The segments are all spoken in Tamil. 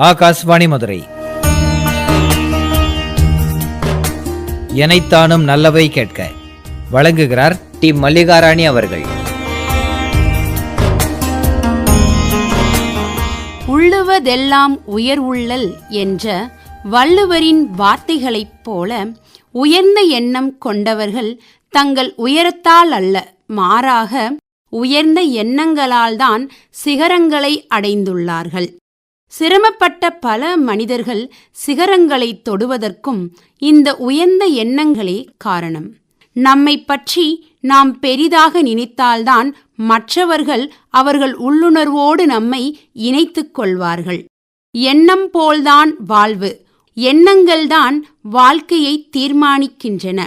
ஆகாஷ்வாணி மதுரை. எனைத்தானும் நல்லவை கேட்க வழங்குகிறார் டி. மல்லிகாராணி அவர்கள். உள்ளுவதெல்லாம் உயர் உள்ளல் என்ற வள்ளுவரின் வார்த்தைகளைப் போல உயர்ந்த எண்ணம் கொண்டவர்கள் தங்கள் உயரத்தால் அல்ல மாறாக உயர்ந்த எண்ணங்களால்தான் சிகரங்களை அடைந்துள்ளார்கள். சிரமப்பட்ட பல மனிதர்கள் சிகரங்களை தொடுவதற்கும் இந்த உயர்ந்த எண்ணங்களே காரணம். நம்மை பற்றி நாம் பெரிதாக நினைத்தால்தான் மற்றவர்கள் அவர்கள் உள்ளுணர்வோடு நம்மை இணைத்துக் கொள்வார்கள். எண்ணம் போல்தான் வாழ்வு எண்ணங்கள்தான் வாழ்க்கையை தீர்மானிக்கின்றன.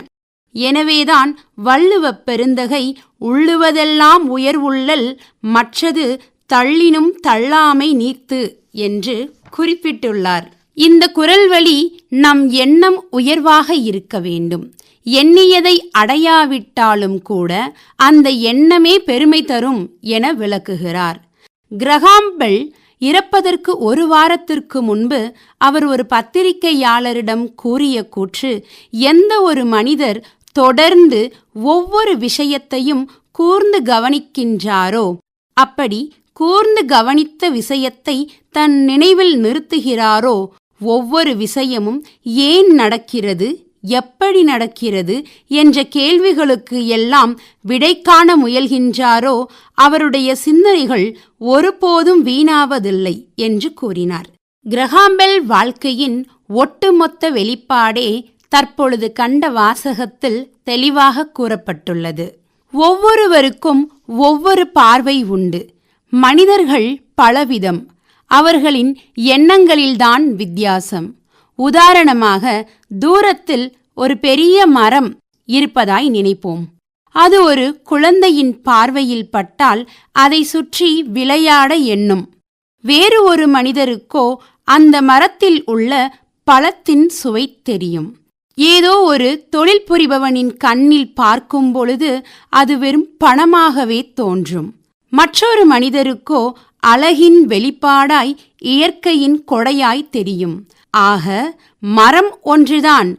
எனவேதான் வள்ளுவ பெருந்தகை உள்ளுவதெல்லாம் உயர்வுள்ளல் மற்றது தள்ளினும் தள்ளாமை நீர்த்து. என்று குறிப்பிட்டுள்ளார். இந்த குரல் வழி நம் எண்ணம் உயர்வாக இருக்க வேண்டும். எண்ணியதை அடையாவிட்டாலும் கூட அந்த எண்ணமே பெருமை தரும் என விளக்குகிறார். கிரகாம்பெல் இறப்பதற்கு ஒரு வாரத்திற்கு முன்பு அவர் ஒரு பத்திரிகையாளரிடம் கூறிய கூற்று எந்த ஒரு மனிதர் தொடர்ந்து ஒவ்வொரு விஷயத்தையும் கூர்ந்து கவனிக்கின்றாரோ அப்படி கூர்ந்து கவனித்த விஷயத்தை தன் நினைவில் நிறுத்துகிறாரோ? ஒவ்வொரு விஷயமும் ஏன் நடக்கிறது? எப்படி நடக்கிறது? என்ற கேள்விகளுக்கு எல்லாம் விடை காண முயல்கின்றாரோ? அவருடைய சிந்தனைகள் ஒருபோதும் வீணாவதில்லை என்று கூறினார். கிரகாம்பெல் வாழ்க்கையின் ஒட்டுமொத்த வெளிப்பாடே தற்பொழுது கண்ட வாசகத்தில் தெளிவாக கூறப்பட்டுள்ளது. ஒவ்வொருவருக்கும் ஒவ்வொரு பார்வை உண்டு. மனிதர்கள் பலவிதம். அவர்களின் எண்ணங்களில்தான் வித்தியாசம். உதாரணமாக தூரத்தில் ஒரு பெரிய மரம் இருப்பதாய் நினைப்போம். அது ஒரு குழந்தையின் பார்வையில் பட்டால் அதை சுற்றி விளையாட எண்ணும். வேறு ஒரு மனிதருக்கோ அந்த மரத்தில் உள்ள பழத்தின் சுவை தெரியும். ஏதோ ஒரு தொழில் புரிபவனின் கண்ணில் பார்க்கும் பொழுது அது வெறும் பணமாகவே தோன்றும். மற்றொரு மனிதருக்கோ அழகின் வெளிப்பாடாய் இயற்கையின் கொடையாய் தெரியும். ஆக மரம் ஒன்றுதான்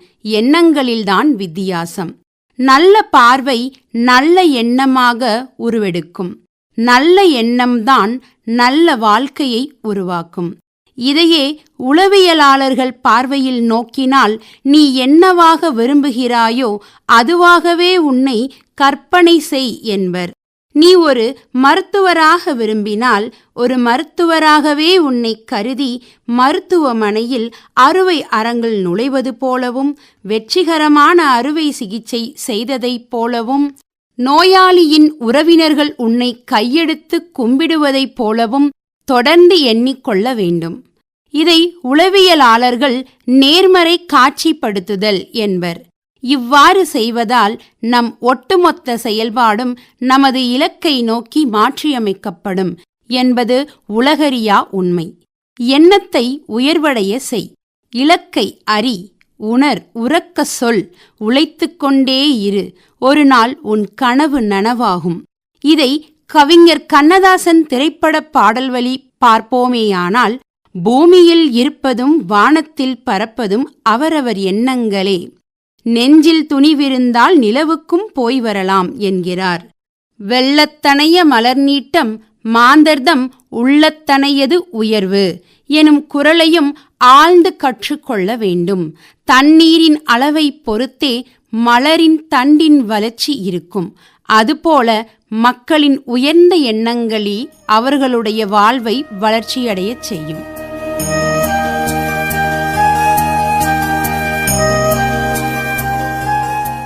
எண்ணங்களில்தான் வித்தியாசம். நல்ல பார்வை நல்ல எண்ணமாக உருவெடுக்கும். நல்ல எண்ணம்தான் நல்ல வாழ்க்கையை உருவாக்கும். இதையே உளவியலாளர்கள் பார்வையில் நோக்கினால் நீ என்னவாக விரும்புகிறாயோ அதுவாகவே உன்னை கற்பனை செய் என்பர். நீ ஒரு மருத்துவராக விரும்பினால் ஒரு மருத்துவராகவே உன்னை கருதி மருத்துவமனையில் அறுவை அரங்கில் நுழைவது போலவும் வெற்றிகரமான அறுவை சிகிச்சை செய்ததைப் போலவும் நோயாளியின் உறவினர்கள் உன்னை கையெடுத்து கும்பிடுவதைப் போலவும் தொடர்ந்து எண்ணிக்கொள்ள வேண்டும். இதை உளவியலாளர்கள் நேர்மறை காட்சிப்படுத்துதல் என்பர். இவ்வாறு செய்வதால் நம் ஒட்டுமொத்த செயல்பாடும் நமது இலக்கை நோக்கி மாற்றியமைக்கப்படும் என்பது உலகறியா உண்மை. எண்ணத்தை உயர்வடைய செய். இலக்கை அறி. உணர் உறக்க சொல். உழைத்துக் கொண்டே இரு. ஒரு நாள் உன் கனவு நனவாகும். இதை கவிஞர் கண்ணதாசன் திரைப்பட பாடல் வழி பார்ப்போமேயானால் பூமியில் இருப்பதும் வானத்தில் பறப்பதும் அவரவர் எண்ணங்களே. நெஞ்சில் துணிவிருந்தால் நிலவுக்கும் போய் வரலாம் என்கிறார். வெள்ளத்தனைய மலர் நீட்டம் மாந்தர்தம் உள்ளத்தனையது உயர்வு எனும் குரலையும் ஆழ்ந்து கற்றுக்கொள்ள வேண்டும். தண்ணீரின் அளவை பொறுத்தே மலரின் தண்டின் வளர்ச்சி இருக்கும். அதுபோல மக்களின் உயர்ந்த எண்ணங்களே அவர்களுடைய வாழ்வை வளர்ச்சியடையச் செய்யும்.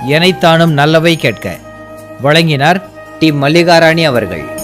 எனைத்தானும் நல்லவை கேட்க வழங்கினார் டி. மல்லிகாராணி அவர்கள்.